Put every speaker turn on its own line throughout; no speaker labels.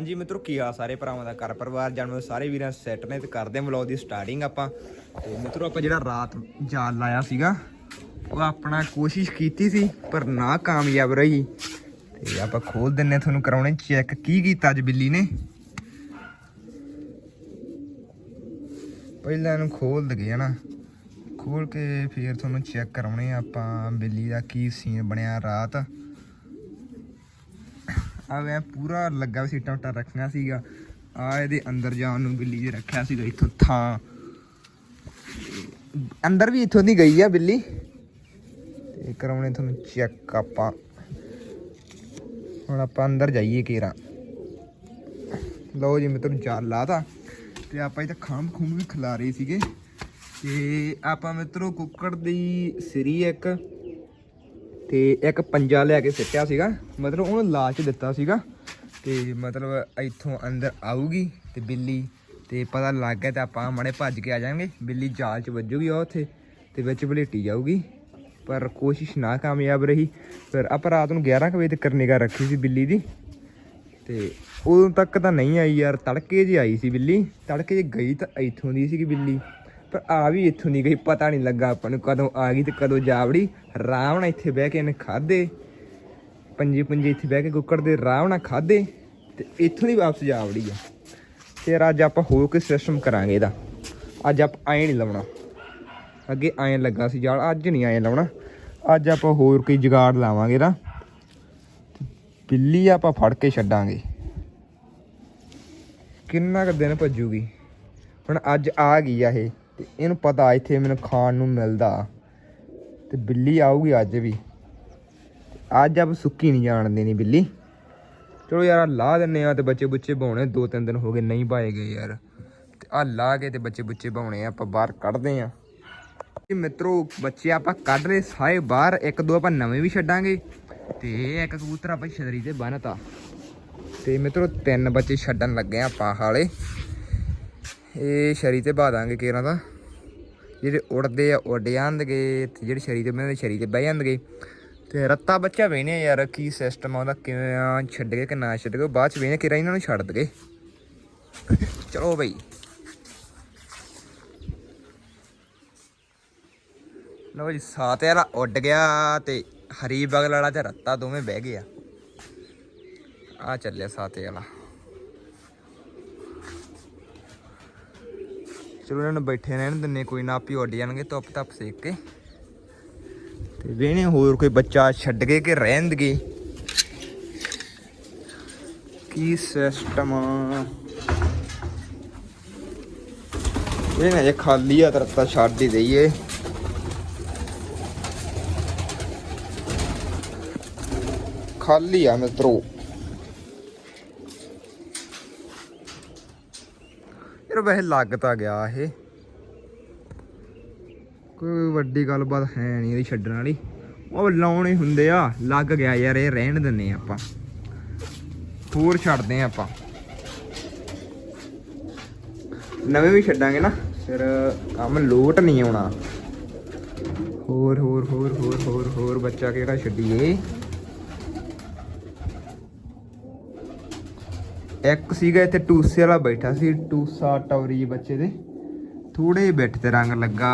ਹਾਂਜੀ ਮਿੱਤਰੋ, ਕੀ ਆ ਸਾਰੇ ਭਰਾਵਾਂ ਦਾ? ਘਰ ਪਰਿਵਾਰ, ਜਾਨਵਰ ਸਾਰੇ ਵੀਰਾਂ ਸੈੱਟ ਨੇ ਤੇ ਕਰਦੇ ਆ ਵਲੌਗ ਦੀ ਸਟਾਰਟਿੰਗ ਆਪਾਂ। ਤੇ ਮਿੱਤਰੋ, ਆਪਾਂ ਜਿਹੜਾ ਰਾਤ ਜਾਲ ਲਾਇਆ ਸੀਗਾ, ਉਹ ਆਪਣਾ ਕੋਸ਼ਿਸ਼ ਕੀਤੀ ਸੀ, ਪਰ ਨਾ ਕਾਮਯਾਬ ਰਹੀ। ਤੇ ਆਪਾਂ ਖੋਲ ਦਿੰਨੇ ਆ ਤੁਹਾਨੂੰ ਕਰਾਉਣੇ ਚੈੱਕ ਕੀ ਕੀਤਾ ਅੱਜ ਬਿੱਲੀ ਨੇ। ਪਹਿਲਾਂ ਇਹਨੂੰ ਖੋਲ ਦਗੇ ਨਾ ਖੋਲ ਕੇ ਫਿਰ ਤੁਹਾਨੂੰ ਚੈੱਕ ਕਰਾਉਣੇ ਆਪਾਂ ਬਿੱਲੀ ਦਾ ਕੀ ਸੀਨ ਬਣਿਆ ਰਾਤ। ਆ ਮੈਂ ਪੂਰਾ ਲੱਗਾ ਸੀਟਾਂ ਟਾਟਾ ਰੱਖਣਾ ਸੀਗਾ। ਆ ਇਹਦੇ ਅੰਦਰ ਜਾਣ ਨੂੰ ਬਿੱਲੀ ਜੇ ਰੱਖਿਆ ਸੀਗਾ ਇੱਥੋਂ ਥਾਂ। ਅੰਦਰ ਵੀ ਇੱਥੋਂ ਦੀ ਗਈ ਆ ਬਿੱਲੀ। ਤੇ ਕਰਾਉਣੇ ਤੁਹਾਨੂੰ ਚੈੱਕ ਆਪਾਂ। ਹੁਣ ਆਪਾਂ ਅੰਦਰ ਜਾਈਏ ਕੇਰਾ ਲਓ ਜੀ ਮਿੱਤਰ ਜਾਲ ਲਾਤਾ। ਤੇ ਆਪਾਂ ਇੱਥੇ ਖਾਮ ਖੂਮ ਵੀ ਖਿਲਾ ਰਹੇ ਸੀਗੇ। ਤੇ ਆਪਾਂ ਮਿੱਤਰੋ, ਕੁੱਕੜ ਦੀ ਸਿਰੀ ਇੱਕ। ਤੇ ਇੱਕ ਪੰਜਾ ਲਿਆ ਕੇ ਸਿੱਟਿਆ ਸੀਗਾ। ਮਤਲਬ ਉਹਨੂੰ ਲਾਚ ਦਿੱਤਾ ਸੀਗਾ। ਤੇ ਮਤਲਬ ਇੱਥੋਂ ਅੰਦਰ ਆਊਗੀ ਤੇ ਬਿੱਲੀ ਤੇ ਪਤਾ ਲੱਗ ਗਿਆ ਤਾਂ ਆਪਾਂ ਮੜੇ ਭੱਜ ਕੇ ਆ ਜਾਾਂਗੇ ਬਿੱਲੀ ਜਾਲ 'ਚ ਵੱਜੂਗੀ ਉਹ ਉੱਥੇ ਤੇ ਵਿੱਚ ਭਲੇਟੀ ਜਾਊਗੀ। ਪਰ ਕੋਸ਼ਿਸ਼ ਨਾ ਕਾਮਯਾਬ ਰਹੀ। ਫਿਰ ਆਪਾਂ ਰਾਤ ਨੂੰ 11 ਕੁ ਵਜੇ ਤੱਕ ਨਿਗਾਹ ਰੱਖੀ ਸੀ ਬਿੱਲੀ ਦੀ। ਤੇ ਉਦੋਂ ਤੱਕ ਤਾਂ ਨਹੀਂ ਆਈ ਯਾਰ, ਤੜਕੇ ਜੀ ਆਈ ਸੀ ਬਿੱਲੀ। ਤੜਕੇ ਜੇ ਗਈ ਤਾਂ ਇੱਥੋਂ ਦੀ ਸੀਗੀ ਬਿੱਲੀ। ਪਰ ਆ ਵੀ ਇੱਥੋਂ ਦੀ ਗਈ, ਪਤਾ ਨਹੀਂ ਲੱਗਾ ਆਪਾਂ ਨੂੰ ਕਦੋਂ ਆ ਗਈ ਤੇ ਕਦੋਂ ਜਾਵੜੀ ਆਰਾਮ ਨਾਲ ਇੱਥੇ ਬਹਿ ਕੇ ਇਹਨੇ ਖਾਦੇ ਪੰਜੇ ਪੰਜੀ ਇੱਥੇ ਬਹਿ ਕੇ ਕੁੱਕੜ ਦੇ ਆਰਾਮ ਨਾਲ ਖਾਦੇ ਤੇ ਇੱਥੋਂ ਦੀ ਵਾਪਸ ਜਾਵੜੀ ਆ। ਫਿਰ ਅੱਜ ਆਪਾਂ ਹੋਰ ਕੋਈ ਸਿਸਟਮ ਕਰਾਂਗੇ ਇਹਦਾ। ਅੱਜ ਆਪਾਂ ਐਂ ਨਹੀਂ ਲਾਉਣਾ। ਅੱਗੇ ਐਂ ਲੱਗਾ ਸੀ ਜਾਲ, ਅੱਜ ਨਹੀਂ ਐਂ ਲਾਉਣਾ। ਅੱਜ ਆਪਾਂ ਹੋਰ ਕੋਈ ਜੁਗਾੜ ਲਾਵਾਂਗੇ ਇਹਦਾ। ਬਿੱਲੀ ਆਪਾਂ ਫੜ ਕੇ ਛੱਡਾਂਗੇ। ਕਿੰਨਾ ਕੁ ਦਿਨ ਭੱਜੂਗੀ। ਹੁਣ ਅੱਜ ਆ ਗਈ ਆ ਇਹ। ਤੇ ਇਹਨੂੰ ਪਤਾ ਇੱਥੇ ਮੈਨੂੰ ਖਾਣ ਨੂੰ ਮਿਲਦਾ। ਤੇ ਬਿੱਲੀ ਆਊਗੀ ਅੱਜ ਵੀ। ਅੱਜ ਆਪ ਸੁੱਕੀ ਨਹੀਂ ਜਾਣ ਦੇਣੀ ਬਿੱਲੀ। ਚਲੋ ਯਾਰ, ਆਹ ਲਾ ਦਿੰਨੇ ਆ ਤੇ ਬੱਚੇ ਬੁੱਚੇ ਬਾਉਣੇ ਦੋ ਤਿੰਨ ਦਿਨ ਹੋ ਗਏ ਨਹੀਂ ਪਾਏ ਗਏ ਯਾਰ। ਤੇ ਆ ਲਾ ਕੇ ਤੇ ਬੱਚੇ ਬੁੱਚੇ ਬਾਉਣੇ ਆਪਾਂ ਬਾਹਰ ਕੱਢਦੇ ਆ। ਇਹ ਮਿੱਤਰੋ, ਬੱਚੇ ਆਪਾਂ ਕੱਢ ਰਹੇ ਸਾਰੇ ਬਾਹਰ। ਇੱਕ ਦੋ ਆਪਾਂ ਨਵੇਂ ਵੀ ਛੱਡਾਂਗੇ। ਤੇ ਇੱਕ ਕਬੂਤਰ ਆਪਾਂ ਛਤਰੀ ਤੇ ਬੰਨਤਾ। ਤੇ ਮਿੱਤਰੋ, ਤਿੰਨ ਬੱਚੇ ਛੱਡਣ ਲੱਗੇ ਆ ਆਪਾਂ ਹਾਲੇ। ਇਹ ਸ਼ਰੀ ਤੇ ਬਾ ਦਾਂਗੇ ਕੇਰਾਂ ਦਾ। ਜਿਹੜੇ ਉੜਦੇ ਆ ਉੱਡ ਜਾਂਦਗੇ ਤੇ ਜਿਹੜੇ ਸ਼ਰੀ ਤੇ ਬੰਦੇ ਸ਼ਰੀ ਤੇ ਬਹਿ ਜਾਂਦਗੇ ਤੇ ਰੱਤਾ ਬੱਚਾ ਵੇਨੇ ਯਾਰ, ਕੀ ਸਿਸਟਮ ਆ ਉਹਦਾ, ਕਿਵੇਂ ਆ, ਛੱਡ ਕੇ ਕਿ ਨਾ ਛੱਡ ਕੇ ਬਾਅਦ ਚ ਵੇਨੇ ਕਿਰਾ ਇਹਨਾਂ ਨੂੰ ਛੱਡ ਦਗੇ। ਚਲੋ ਬਈ। ਲਓ ਜੀ ਸਾਤੇ ਵਾਲਾ ਉੱਡ ਗਿਆ ਤੇ ਹਰੀ ਬਗਲ ਵਾਲਾ ਤੇ ਰੱਤਾ ਦੋਵੇਂ ਬਹਿ ਗਿਆ ਆ। ਆ ਚੱਲਿਆ ਸਾਤੇ ਵਾਲਾ। ਚਲੋ ਇਹਨਾਂ ਨੂੰ ਬੈਠੇ ਰਹਿਣ ਦਿੰਨੇ ਕੋਈ ਨਾ ਆਪੀ ਉੱਡ ਜਾਣਗੇ, ਧੁੱਪ ਧੱਪ ਸੇਕ ਕੇ। ਤੇ ਵੇਣੇ ਹੋਰ ਕੋਈ ਬੱਚਾ ਛੱਡ ਕੇ ਕਿ ਰਹਿਣਗੇ ਕੀ ਸਿਸਟਮ ਇਹ ਨਾ ਜੇ ਖਾਲੀ ਆ ਤਰਤਾ ਛੱਡ ਹੀ ਦਈਏ। ਖਾਲੀ ਆ ਮਿੱਤਰੋ। ਯਾਰ ਵੈਸੇ ਲੱਗ ਤਾਂ ਗਿਆ ਇਹ। ਕੋਈ ਵੱਡੀ ਗੱਲਬਾਤ ਹੈ ਨਹੀਂ ਇਹਦੀ ਛੱਡਣ ਵਾਲੀ। ਉਹ ਲਾਉਣੇ ਹੁੰਦੇ ਆ, ਲੱਗ ਗਿਆ ਯਾਰ ਇਹ ਰਹਿਣ ਦਿੰਨੇ ਆਪਾਂ। ਹੋਰ ਛੱਡਦੇ ਆ ਆਪਾਂ। ਨਵੇਂ ਵੀ ਛੱਡਾਂਗੇ ਨਾ, ਫਿਰ ਕੰਮ ਲੋਟ ਨਹੀਂ ਆਉਣਾ। ਹੋਰ ਹੋਰ ਹੋਰ ਹੋਰ ਹੋਰ ਹੋਰ ਬੱਚਾ ਕਿਹੜਾ ਛੱਡੀਏ? ਇੱਕ ਸੀਗਾ ਇੱਥੇ ਟੂਸੇ ਵਾਲਾ ਬੈਠਾ ਸੀ, ਟੂਸਾ ਟੌਰੀ ਬੱਚੇ ਦੇ। ਥੋੜੇ ਬਿੱਟ ਤੇ ਰੰਗ ਲੱਗਾ।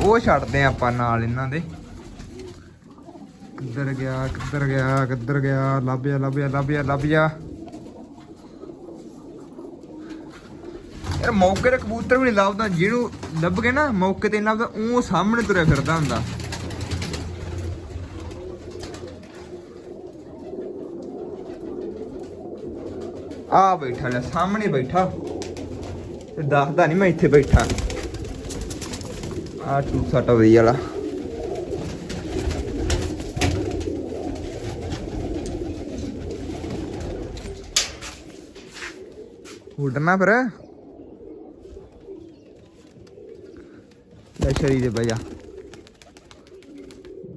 ਉਹ ਛੱਡਦੇ ਆ ਆਪਾਂ ਨਾਲ ਇਹਨਾਂ ਦੇ। ਕਿੱਧਰ ਗਿਆ ਕਿੱਧਰ ਗਿਆ ਕਿੱਧਰ ਗਿਆ? ਲੱਭ ਜਾ ਲੱਭ ਜਾ ਲੱਭ ਜਾ ਲੱਭ ਜਾ ਯਾਰ ਮੌਕੇ ਤੇ ਕਬੂਤਰ ਵੀ ਨਹੀਂ ਲੱਭਦਾ, ਜਿਹਨੂੰ ਲੱਭ ਕੇ ਨਾ ਮੌਕੇ ਤੇ ਨਹੀਂ ਲੱਭਦਾ, ਉਹ ਸਾਹਮਣੇ ਤੁਰਿਆ ਫਿਰਦਾ ਹੁੰਦਾ। ਆ ਬੈਠਾ ਲੈ, ਸਾਹਮਣੇ ਬੈਠਾ। ਤੇ ਦੱਸਦਾ ਨਹੀਂ ਮੈਂ ਇੱਥੇ ਬੈਠਾ। ਆ ਟੂ ਸੱਟ ਵਈ ਵਾਲਾ। ਉੱਡਣਾ ਫਿਰ। ਲੈ ਸ਼ਰੀ ਦੇ ਬਈਆ।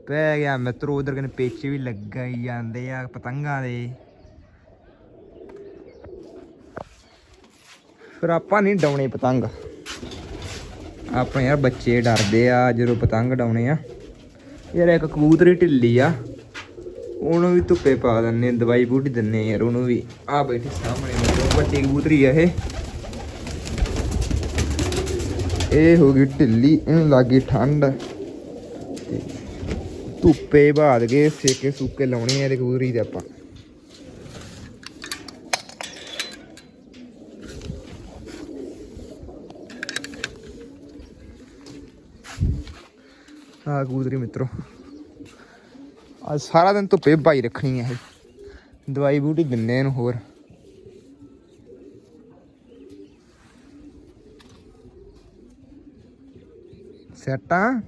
ਪੈ ਗਿਆ ਮਿੱਤਰੋ, ਉਧਰ ਕਨੇ ਪੇਚੇ ਵੀ ਲੱਗਾ ਹੀ ਜਾਂਦੇ ਆ ਪਤੰਗਾਂ ਦੇ। ਫਿਰ ਆਪਾਂ ਨਹੀਂ ਡਾਉਣੇ ਪਤੰਗ। ਆਪਣੇ ਯਾਰ ਬੱਚੇ ਡਰਦੇ ਆ, ਜਦੋਂ ਪਤੰਗ ਡਾਉਣੇ ਆ। ਯਾਰ ਇੱਕ ਕਬੂਤਰੀ ਢਿੱਲੀ ਆ। ਉਹਨੂੰ ਵੀ ਧੁੱਪੇ ਪਾ ਦਿੰਨੇ ਦਵਾਈ ਬੂਟੀ ਦਿੰਨੇ ਯਾਰ ਉਹਨੂੰ ਵੀ। ਆ ਬੈਠੀ ਸਾਹਮਣੇ ਮਤਲਬ ਵੱਡੀ ਕਬੂਤਰੀ ਆ ਇਹ। ਇਹ ਹੋ ਗਈ ਢਿੱਲੀ, ਇਹਨੂੰ ਲੱਗੀ ਠੰਡ। ਤੇ ਧੁੱਪੇ ਬਾਦ ਕੇ ਸੇਕੇ ਸੁੱਕੇ ਲਾਉਣੇ ਆ ਇਹਦੇ ਕਬੂਤਰੀ ਦੇ ਆਪਾਂ। ਆ ਕਬੂਤਰੀ ਮਿੱਤਰੋ। ਅੱਜ ਸਾਰਾ ਦਿਨ ਧੁੱਪੇ ਭਾਈ ਰੱਖਣੀ ਹੈ ਇਹ। ਦਵਾਈ ਬੂਟੀ ਦਿੰਨੇ ਇਹਨੂੰ ਹੋਰ। ਸੈਟਾਂ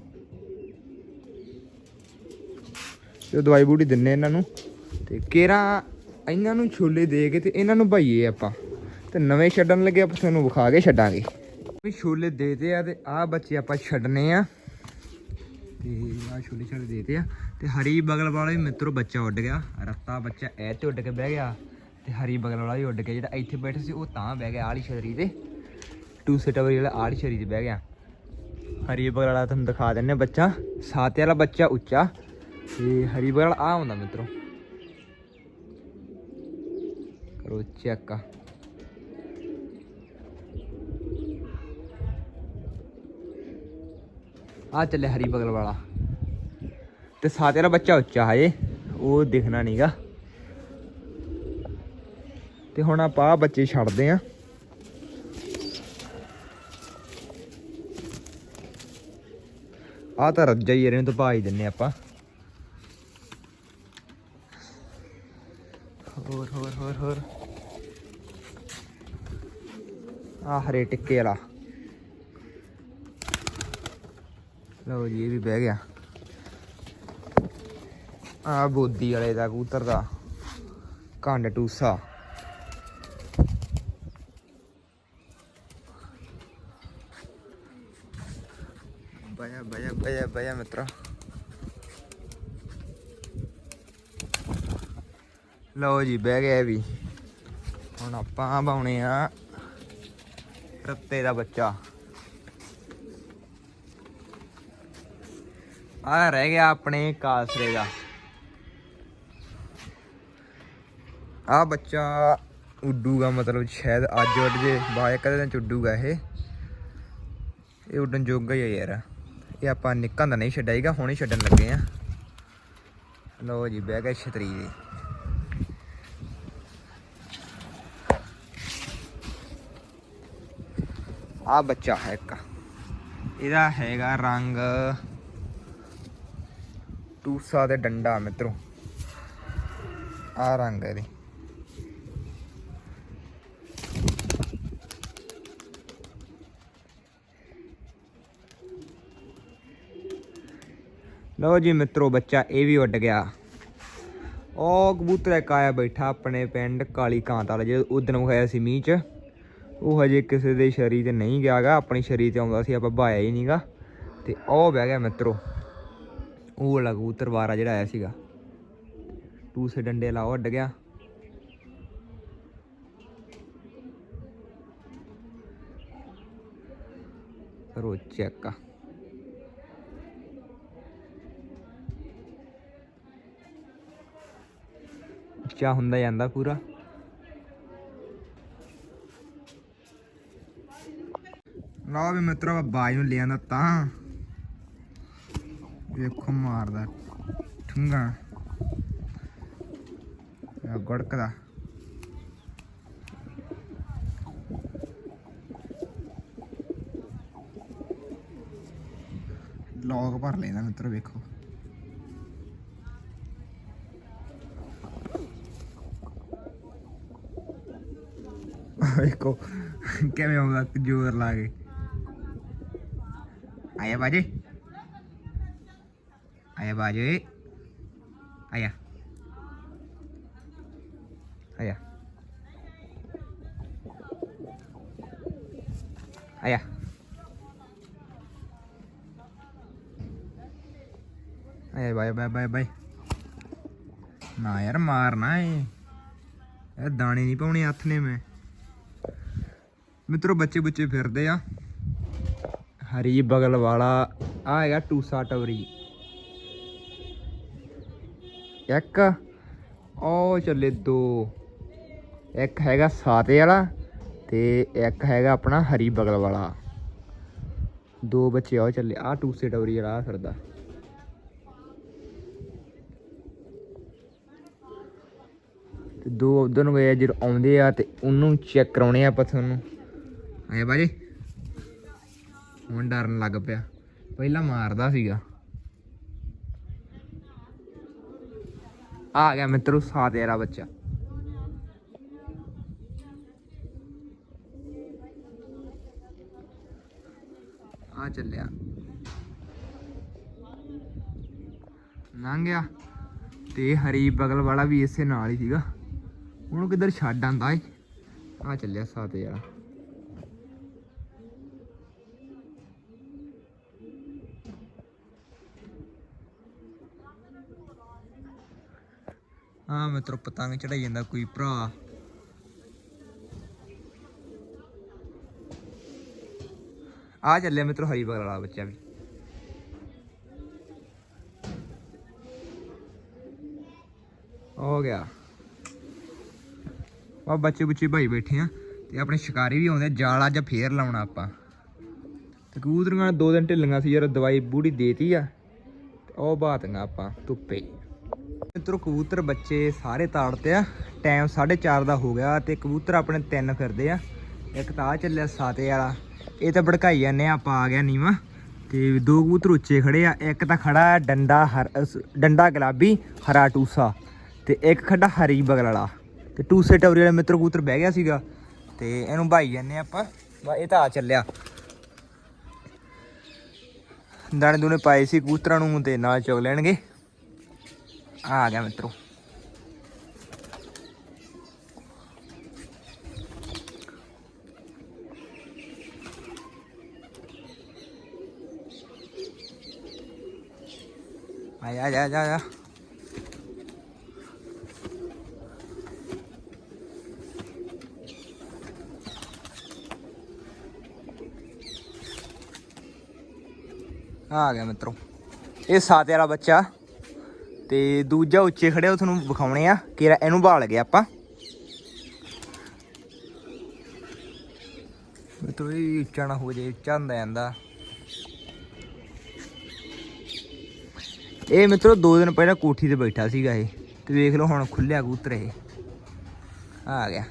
ਤੇ ਦਵਾਈ ਬੂਟੀ ਦਿੰਨੇ ਇਹਨਾਂ ਨੂੰ। ਤੇ ਕੇਰਾ ਇਹਨਾਂ ਨੂੰ ਛੋਲੇ ਦੇ ਕੇ ਤੇ ਇਹਨਾਂ ਨੂੰ ਭਾਈਏ ਆਪਾਂ। ਤੇ ਨਵੇਂ ਛੱਡਣ ਲੱਗੇ, ਆਪਾਂ ਤੁਹਾਨੂੰ ਵਿਖਾ ਕੇ ਛੱਡਾਂਗੇ। ਵੀ ਛੋਲੇ ਦੇਤੇ ਆ ਤੇ ਆਹ ਬੱਚੇ ਆਪਾਂ ਛੱਡਨੇ ਆ। ਤੇ ਆ ਛੋਲੇ ਛੋਲੇ ਦੇਤੇ ਆ। ਤੇ ਹਰੀ ਬਗਲ ਵਾਲਾ ਵੀ ਮਿੱਤਰੋ ਬੱਚਾ ਉੱਡ ਗਿਆ। ਰੱਤਾ ਬੱਚਾ ਐ ਤੇ ਉੱਡ ਕੇ ਬਹਿ ਗਿਆ। ਤੇ ਹਰੀ ਬਗਲ ਵਾਲਾ ਵੀ ਉੱਡ ਗਿਆ ਜਿਹੜਾ ਇੱਥੇ ਬੈਠਾ ਸੀ ਉਹ ਤਾਂ ਬਹਿ ਗਿਆ ਆਲੀ ਛਤਰੀ ਤੇ। ਟੂ ਸਟਵਰੀ ਵਾਲਾ ਆਲੀ ਛਤਰੀ ਤੇ ਬਹਿ ਗਿਆ। ਹਰੀ ਬਗਲ ਵਾਲਾ ਤੁਹਾਨੂੰ ਦਿਖਾ ਦਿੰਨੇ ਬੱਚਾ। ਸਾਤੇ ਵਾਲਾ ਬੱਚਾ ਉੱਚਾ। ਤੇ ਹਰੀ ਬਗਲ ਆ ਹੁੰਦਾ ਮਿੱਤਰੋ। ਕਰੋ ਚੈੱਕ ਆ। ਚੱਲੇ ਹਰੀ ਬਗਲ ਵਾਲਾ। ਤੇ ਸਾਤੇ ਬੱਚਾ ਉੱਚਾ ਹਜੇ, ਉਹ ਦਿਖਣਾ ਨਹੀਂਗਾ ਤੇ ਹੁਣ ਆਪਾਂ ਆਹ ਬੱਚੇ ਛੱਡਦੇ ਆ। ਆ ਤਾਂ ਰੱਜਾ ਹੀ ਇਹਨੂੰ ਤਾਂ ਪਾ ਹੀ ਦਿੰਨੇ ਆਪਾਂ। ਹੋਰ ਹੋਰ ਹੋਰ ਹੋਰ। ਆ ਹਰੇ ਟਿੱਕੇ ਵਾਲਾ। ਲਓ ਜੀ, ਇਹ ਵੀ ਬਹਿ ਗਿਆ। ਆ ਬੋਦੀ ਵਾਲੇ ਦਾ ਕਬੂਤਰ ਦਾ ਕੰਡ ਟੂਸਾ। ਬਾਇਆ ਬਾਇਆ ਬਾਇਆ ਬਾਇਆ ਮਿੱਤਰਾ। ਲਓ ਜੀ, ਬਹਿ ਗਿਆ ਵੀ। ਹੁਣ ਆਪਾਂ ਬਾਉਣੇ ਆ ਰੱਤੇ ਦਾ ਬੱਚਾ। ਆ ਰਹਿ ਗਿਆ ਆਪਣੇ ਕਾਸਰੇ ਦਾ। ਆ ਬੱਚਾ ਉੱਡੂਗਾ, ਮਤਲਬ ਸ਼ਾਇਦ ਅੱਜ ਉੱਡ ਜੇ, ਬਾਅਦ ਕਦੇ ਦਿਨ ਚ ਉੱਡੂਗਾ ਇਹ। ਇਹ ਉੱਡਣ ਜੋਗਾ ਹੀ ਆ ਯਾਰ। ਇਹ ਆਪਾਂ ਨਿੱਕਾਂ ਦਾ ਨਹੀਂ ਛੱਡਾਈਗਾ ਹੁਣੇ ਛੱਡਣ ਲੱਗੇ ਆ। ਲਓ ਜੀ, ਬਹਿ ਗਿਆ ਛਤਰੀ ਦੇ ਆ ਬੱਚਾ ਹੈ ਇੱਕ। ਇਹਦਾ ਹੈਗਾ ਰੰਗ ਟੂਸਾ ਤੇ ਡੰਡਾ ਮਿੱਤਰੋ। ਆ ਰੰਗ ਇਹਦੇ। ਲਓ ਜੀ ਮਿੱਤਰੋ, ਬੱਚਾ ਇਹ ਵੀ ਉੱਡ ਗਿਆ। ਉਹ ਕਬੂਤਰ ਇੱਕ ਆਇਆ ਬੈਠਾ ਆਪਣੇ ਪਿੰਡ ਕਾਲੀ ਕਾਂਤ ਵਾਲਾ, ਜਿਹੜਾ ਉਦਣ ਹੋਇਆ ਸੀ ਮੀਂਹ ਚ। ਉਹ ਹਜੇ ਕਿਸੇ ਦੇ ਸ਼ਰੀਰ ਤੇ ਨਹੀਂ ਗਿਆਗਾ, ਆਪਣੀ ਸ਼ਰੀਰ ਤੇ ਆਉਂਦਾ ਸੀ, ਆਪਾਂ ਭਾਇਆ ਹੀ ਨਹੀਂਗਾ ਤੇ ਉਹ ਬਹਿ ਗਿਆ ਮਿੱਤਰੋ। ਉਹ ਵਾਲਾ ਕਬੂਤਰ ਵਾਰਾ ਜਿਹੜਾ ਆਇਆ ਸੀਗਾ। ਟੂਸੇ ਡੰਡੇ ਲਾ ਉਹ ਉੱਡ ਗਿਆ ਕਰੋ ਚੈੱਕ ਉੱਚਾ ਹੁੰਦਾ ਜਾਂਦਾ ਪੂਰਾ। ਲਓ ਵੀ ਮਿੱਤਰੋ ਬਾਜ ਨੂੰ ਲਿਆਂਦਾ ਤਾਂ। ਵੇਖੋ ਮਾਰਦਾ, ਠੁੰਗਾ। ਇਹ ਗੜਕਦਾ। ਲੌਗ ਭਰ ਲੈਂਦਾ ਮਿੱਤਰੋ, ਵੇਖੋ। ਵੇਖੋ, ਕਿਵੇਂ ਆਉਂਦਾ, ਜ਼ੋਰ ਲਾ ਕੇ। ਆਇਆ ਬਾਜੇ? ਆਇਆ ਬਾਜੇ ਆਇਆ ਆਇਆ ਆਇਆ ਆਇਆ ਬਾਏ ਬਾਏ ਬਾਏ ਬਾਏ ਨਾ ਯਾਰ ਮਾਰਨਾ ਏ ਯਾਰ ਦਾਣੇ ਨਹੀਂ ਪਾਉਣੇ ਹੱਥ ਨੇ ਮੈਂ। ਮਿੱਤਰੋ, ਬੱਚੇ ਬੱਚੇ ਫਿਰਦੇ ਆ। ਹਰੀ ਬਗਲ ਵਾਲਾ ਆ ਹੈਗਾ ਟੂਸਾ ਟਵਰੀ ਇੱਕ। ਉਹ ਚੱਲੇ ਦੋ। ਇੱਕ ਹੈਗਾ ਸਾਤੇ ਵਾਲਾ ਤੇ ਇੱਕ ਹੈਗਾ ਆਪਣਾ ਹਰੀ ਬਗਲ ਵਾਲਾ। ਦੋ ਬੱਚੇ ਆਓ ਚੱਲੇ। ਆ ਟੂਸੇ ਟੌਰੀ ਵਾਲਾ ਆਹ ਫਿਰਦਾ। ਤੇ ਦੋ ਉਧਰ ਨੂੰ ਗਏ ਜਦੋਂ ਆਉਂਦੇ ਆ ਤੇ ਉਹਨੂੰ ਚੈੱਕ ਕਰਾਉਣੇ ਆ ਆਪਾਂ ਤੁਹਾਨੂੰ। ਆਏ ਬਾਜੀ। ਹੁਣ ਡਰਨ ਲੱਗ ਪਿਆ। ਪਹਿਲਾਂ ਮਾਰਦਾ ਸੀਗਾ। ਆ ਗਿਆ ਮਿੱਤਰੋ ਸਾਤ ਯਾਰਾ ਬੱਚਾ। ਆ ਚੱਲਿਆ। ਲੰਘ ਗਿਆ। ਤੇ ਹਰੀ ਬਗਲ ਵਾਲਾ ਵੀ ਇਸੇ ਨਾਲ ਹੀ ਸੀਗਾ। ਉਹਨੂੰ ਕਿੱਧਰ ਛੱਡ ਆਂਦਾ ਏ? ਆ ਚੱਲਿਆ ਸਾਤ ਯਾਰਾ ਹਾਂ ਮਿੱਤਰੋ ਪਤੰਗ ਚੜਾਈ ਜਾਂਦਾ ਕੋਈ ਭਰਾ। ਆ ਚੱਲਿਆ ਮਿੱਤਰੋ ਹਰੀ ਬਗਲ ਵਾਲਾ ਬੱਚਾ ਵੀ। ਹੋ ਗਿਆ। ਆ ਬੱਚੇ ਬੁੱਚੇ ਭਾਈ ਬੈਠੇ ਆ ਤੇ ਆਪਣੇ ਸ਼ਿਕਾਰੀ ਵੀ ਆਉਂਦੇ ਆ, ਜਾਲ ਅੱਜ ਫੇਰ ਲਾਉਣਾ ਆਪਾਂ। ਤੇ ਕਬੂਤਰੀਆਂ ਦੋ ਦਿਨ ਢਿੱਲੀਆਂ ਸੀ ਯਾਰ ਦਵਾਈ ਬੂੜੀ ਦੇਤੀ ਆ। ਤੇ ਉਹ ਬਾਤੀਆਂ ਆਪਾਂ ਧੁੱਪੇ। ਮਿੱਤਰੋ, ਕਬੂਤਰ ਬੱਚੇ ਸਾਰੇ ਤਾੜਤੇ ਆ। ਟਾਈਮ 4:30 ਦਾ ਹੋ ਗਿਆ ਤੇ ਕਬੂਤਰ ਆਪਣੇ ਤਿੰਨ ਫਿਰਦੇ ਆ। ਇੱਕ ਤਾਂ ਆ ਚੱਲਿਆ ਸਾਤੇ ਵਾਲਾ। ਇਹ ਤਾਂ ਭੜਕਾਈ ਜਾਂਦੇ ਆ, ਆਪਾਂ ਆ ਗਿਆ ਨੀਵਾ। ਤੇ ਦੋ ਕਬੂਤਰ ਉੱਚੇ ਖੜੇ ਆ। ਇੱਕ ਤਾਂ ਖੜਾ ਡੰਡਾ ਹਰ ਡੰਡਾ ਗੁਲਾਬੀ, ਹਰਾ ਟੂਸਾ। ਤੇ ਇੱਕ ਖੜਾ ਹਰੀ ਬਗਲ ਵਾਲਾ ਤੇ ਟੂਸੇ ਟਵਰੀ ਵਾਲੇ ਮਿੱਤਰ, ਕਬੂਤਰ ਬਹਿ ਗਿਆ ਸੀਗਾ। ਤੇ ਇਹਨੂੰ ਭਾਈ ਜਾਂਦੇ ਆਪਾਂ। ਬਸ ਇਹ ਤਾਂ ਆ ਚੱਲਿਆ। ਦਾਣੇ ਦੂਨੇ ਪਾਏ ਸੀ ਕਬੂਤਰਾਂ ਨੂੰ ਤੇ ਨਾਲ ਚੁਗ ਲੈਣਗੇ। ਆ ਗਿਆ ਮਿੱਤਰੋ। ਆ ਜਾ ਜਾ ਜਾ ਆ ਗਿਆ ਮਿੱਤਰੋ। ਇਹ ਸਾਤੇ ਵਾਲਾ ਬੱਚਾ। ਤੇ ਦੂਜਾ ਉੱਚੇ ਖੜਿਆ ਉਹ ਤੁਹਾਨੂੰ ਵਿਖਾਉਣੇ ਆ ਕਿ ਇਹਨੂੰ ਬਾਲ ਗਿਆ ਆਪਾਂ। ਮਿੱਤਰੋ, ਇਹ ਉੱਚਾ ਨਾ ਹੋ ਜੇ ਉੱਚਾ ਹੁੰਦਾ ਜਾਂਦਾ। ਇਹ ਮਿੱਤਰੋ, ਦੋ ਦਿਨ ਪਹਿਲਾਂ ਕੋਠੀ ਤੇ ਬੈਠਾ ਸੀਗਾ ਇਹ, ਤੇ ਵੇਖ ਲਓ ਹੁਣ ਖੁੱਲਿਆ ਕਬੂਤਰ ਇਹ। ਆ ਗਿਆ।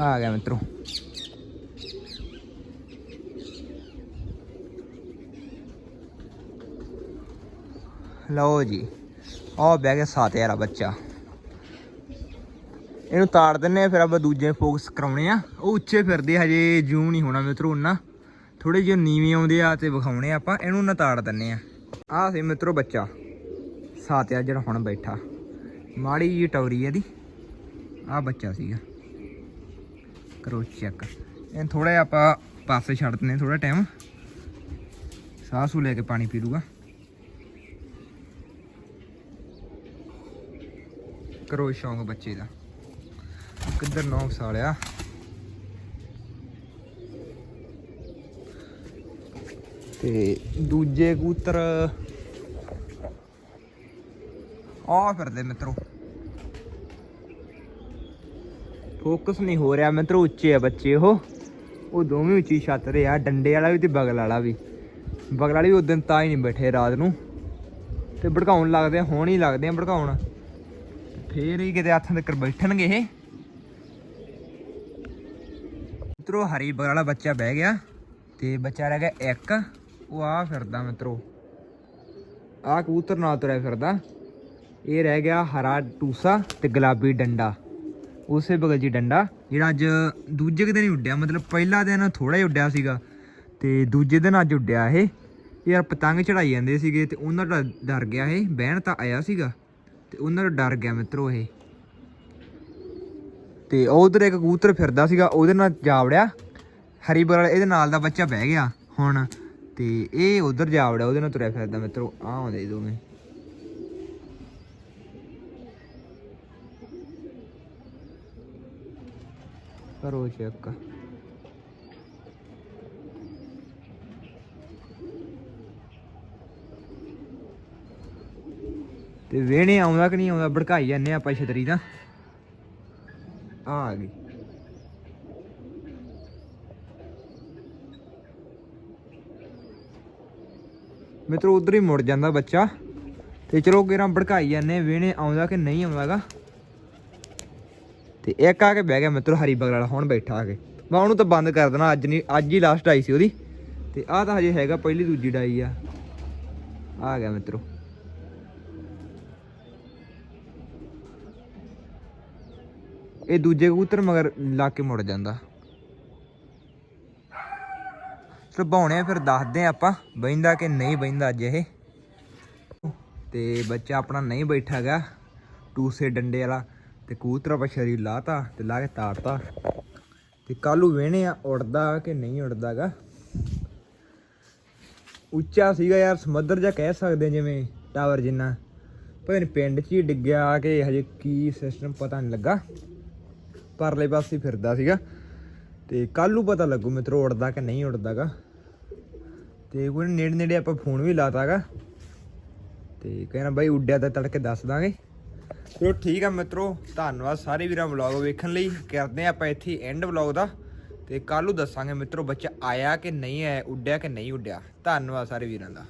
ਆ ਗਿਆ ਮਿੱਤਰੋ। ਲਓ ਜੀ, ਆਹ ਬਹਿ ਗਿਆ ਸੱਤ ਬੱਚਾ। ਇਹਨੂੰ ਤਾੜ ਦਿੰਨੇ ਆ, ਫਿਰ ਆਪਾਂ ਦੂਜੇ ਫੋਕਸ ਕਰਾਉਣੇ ਆ। ਉਹ ਉੱਚੇ ਫਿਰਦੇ ਹਜੇ ਜੂਮ ਨਹੀਂ ਹੋਣਾ ਮਿੱਤਰੋ ਉਹਨਾਂ। ਥੋੜੇ ਜਿਹੇ ਨੀਵੇਂ ਆਉਂਦੇ ਆ ਤੇ ਵਿਖਾਉਣੇ ਆ ਆਪਾਂ, ਇਹਨੂੰ ਨਾ ਤਾੜ ਦਿੰਨੇ ਆ। ਆਹ ਸੀ ਮਿੱਤਰੋ ਬੱਚਾ ਸੱਤ ਜਿਹੜਾ ਹੁਣ ਬੈਠਾ। ਮਾੜੀ ਜੀ ਟੌਰੀ ਇਹਦੀ। ਆਹ ਬੱਚਾ ਸੀਗਾ। ਕਰੋ ਚੈੱਕ ਇਹ ਥੋੜਾ ਜਿਹਾ ਆਪਾਂ ਪਾਸੇ ਛੱਡ ਦਿੰਨੇ ਥੋੜਾ ਟਾਈਮ ਸਾਹ ਸੂ ਲੈ ਕੇ ਪਾਣੀ ਪੀ ਲੂਗਾ ਕਰੋ ਸ਼ੌਂਕ ਬੱਚੇ ਦਾ। ਕਿੱਧਰ ਨੌ ਸਾਲਿਆ? ਤੇ ਦੂਜੇ ਕੂਤਰ ਆ ਫਿਰਦੇ ਮਿੱਤਰੋ। ਫੋਕਸ ਨਹੀਂ ਹੋ ਰਿਹਾ ਮਿੱਤਰੋ, ਉੱਚੇ ਆ ਬੱਚੇ ਉਹ। ਉਹ ਦੋਵੇਂ ਉੱਚੀ ਛੱਤ ਰਹੇ ਆ, ਡੰਡੇ ਵਾਲਾ ਵੀ ਤੇ ਬਗਲ ਵਾਲਾ ਵੀ। ਬਗਲ ਵਾਲੀ ਵੀ ਦਿਨ ਤਾਂ ਹੀ ਨਹੀਂ ਬੈਠੇ ਰਾਤ ਨੂੰ। ਤੇ ਭੜਕਾਉਣ ਲੱਗਦੇ ਆ, ਹੁਣ ਹੀ ਲੱਗਦੇ ਆ ਭੜਕਾਉਣ। ਫੇਰ ਹੀ ਕਿਤੇ ਹੱਥਾਂ ਦੇ ਬੈਠਣਗੇ ਇਹ। ਮਿੱਤਰੋ, ਹਰੀ ਬਗਲ ਵਾਲਾ ਬੱਚਾ ਬਹਿ ਗਿਆ ਤੇ ਬੱਚਾ ਰਹਿ ਗਿਆ ਇੱਕ। ਉਹ ਆ ਫਿਰਦਾ ਮਿੱਤਰੋ। ਆ ਕਬੂਤਰ ਨਾਲ ਤੁਰਿਆ ਫਿਰਦਾ। ਇਹ ਰਹਿ ਗਿਆ ਹਰਾ ਟੂਸਾ ਤੇ ਗੁਲਾਬੀ ਡੰਡਾ। ਉਸੇ ਬਗਲ ਜੀ ਡੰਡਾ, ਜਿਹੜਾ ਅੱਜ ਦੂਜੇ ਕੁ ਦਿਨ ਹੀ ਉੱਡਿਆ। ਮਤਲਬ ਪਹਿਲਾ ਦਿਨ ਥੋੜਾ ਹੀ ਉੱਡਿਆ ਸੀਗਾ ਤੇ ਦੂਜੇ ਦਿਨ ਅੱਜ ਉੱਡਿਆ ਇਹ। ਯਾਰ ਪਤੰਗ ਚੜਾਈ ਜਾਂਦੇ ਸੀਗੇ ਤੇ ਉਹਨਾਂ ਦਾ ਡਰ ਗਿਆ ਇਹ। ਬਹਿਣ ਤਾਂ ਆਇਆ ਸੀਗਾ। ਤੇ ਉਹਨਾਂ ਦਾ ਡਰ ਗਿਆ ਮਿੱਤਰੋ ਇਹ। ਤੇ ਉਧਰ ਇੱਕ ਕਬੂਤਰ ਫਿਰਦਾ ਸੀਗਾ, ਉਹਦੇ ਨਾਲ ਜਾ ਵੜਿਆ ਹਰੀ ਬਗਲ ਇਹਦੇ ਨਾਲ ਦਾ ਬੱਚਾ ਬਹਿ ਗਿਆ ਹੁਣ, ਤੇ ਇਹ ਉਧਰ ਜਾ ਵੜਿਆ ਉਹਦੇ ਨਾਲ ਤੁਰਿਆ ਫਿਰਦਾ ਮਿੱਤਰੋ। ਆ ਆਉਂਦੇ ਦੋਵੇਂ। ਕਰੋ ਚੈੱਕ ਤੇ ਵੇਹਣੇ ਆਉਂਦਾ ਕਿ ਨਹੀਂ ਆਉਂਦਾ, ਭੜਕਾਈ ਜਾਂਦੇ ਆਪਾਂ ਛਤਰੀ ਦਾ ਆ ਗਈ। ਮਿੱਤਰੋ, ਉਧਰ ਹੀ ਮੁੜ ਜਾਂਦਾ ਬੱਚਾ। ਤੇ ਚਲੋ ਕਿਰਾਂ ਭੜਕਾਈ ਜਾਂਦੇ, ਵੇਹਣੇ ਆਉਂਦਾ ਕਿ ਨਹੀਂ ਆਉਂਦਾਗਾ। ਤੇ ਇੱਕ ਆ ਕੇ ਬਹਿ ਗਿਆ ਮਿੱਤਰੋ, ਹਰੀ ਬਗਲ ਵਾਲਾ, ਹੁਣ ਬੈਠਾ ਆ ਕੇ। ਮੈਂ ਉਹਨੂੰ ਤਾਂ ਬੰਦ ਕਰ ਦੇਣਾ, ਅੱਜ ਨਹੀਂ, ਅੱਜ ਹੀ ਲਾਸਟ ਆਈ ਸੀ ਉਹਦੀ। ਤੇ ਆਹ ਤਾਂ ਹਜੇ ਹੈਗਾ, ਪਹਿਲੀ ਦੂਜੀ ਡਾਈ ਆ। ਆ ਗਿਆ ਮਿੱਤਰੋ। ਇਹ ਦੂਜੇ ਕਬੂਤਰ ਮਗਰ ਲਾ ਕੇ ਮੁੜ ਜਾਂਦਾ। ਸੁਭਾਉਣੇ ਫਿਰ ਦੱਸਦੇ ਆ ਆਪਾਂ ਬੈਂਦਾ ਕਿ ਨਹੀਂ ਬੈਂਦਾ ਅੱਜ ਇਹ। ਤੇ ਬੱਚਾ ਆਪਣਾ ਨਹੀਂ ਬੈਠਾ ਗਿਆ ਟੂਸੇ ਡੰਡੇ ਵਾਲਾ, ਤੇ ਕਬੂਤਰ ਆਪਾਂ ਸ਼ਰੀਰ ਲਾਤਾ ਤੇ ਲਾ ਕੇ ਤਾੜਤਾ ਤੇ ਕੱਲੂ ਵੇਣੇ ਆ, ਉੜਦਾ ਕਿ ਨਹੀਂ ਉੜਦਾਗਾ ਉੱਚਾ ਸੀਗਾ ਯਾਰ, ਸਮੁੰਦਰ ਜਾਂ ਕਹਿ ਸਕਦੇ ਜਿਵੇਂ ਟਾਵਰ ਜਿੰਨਾ। ਪਤਾ ਪਿੰਡ 'ਚ ਹੀ ਡਿੱਗਿਆ ਕਿ ਹਜੇ ਕੀ ਸਿਸਟਮ ਪਤਾ ਨਹੀਂ ਲੱਗਾ। ਪਰਲੇ ਪਾਸੇ ਫਿਰਦਾ ਸੀਗਾ। ਤੇ ਕੱਲ ਨੂੰ ਪਤਾ ਲੱਗੂ ਮਿੱਤਰੋ ਉੜਦਾ ਕਿ ਨਹੀਂ ਉੜਦਾਗਾ ਤੇ ਕੋਈ ਨੇੜੇ ਨੇੜੇ ਆਪਾਂ ਫੋਨ ਵੀ ਲਾਤਾਗਾ। ਤੇ ਕਹਿੰਦਾ ਬਾਈ ਉੱਡਿਆ ਤਾਂ ਤੜਕੇ ਦੱਸ ਦਾਂਗੇ। ਚਲੋ ਠੀਕ ਆ ਮਿੱਤਰੋ, ਧੰਨਵਾਦ ਸਾਰੇ ਵੀਰਾਂ ਵਲੌਗ ਵੇਖਣ ਲਈ। ਕਰਦੇ ਆ ਆਪਾਂ ਇੱਥੇ ਐਂਡ ਵਲੌਗ ਦਾ। ਤੇ ਕੱਲ ਨੂੰ ਦੱਸਾਂਗੇ ਮਿੱਤਰੋ ਬੱਚਾ ਆਇਆ ਕਿ ਨਹੀਂ ਆਇਆ, ਉੱਡਿਆ ਕਿ ਨਹੀਂ ਉੱਡਿਆ। ਧੰਨਵਾਦ ਸਾਰੇ ਵੀਰਾਂ ਦਾ।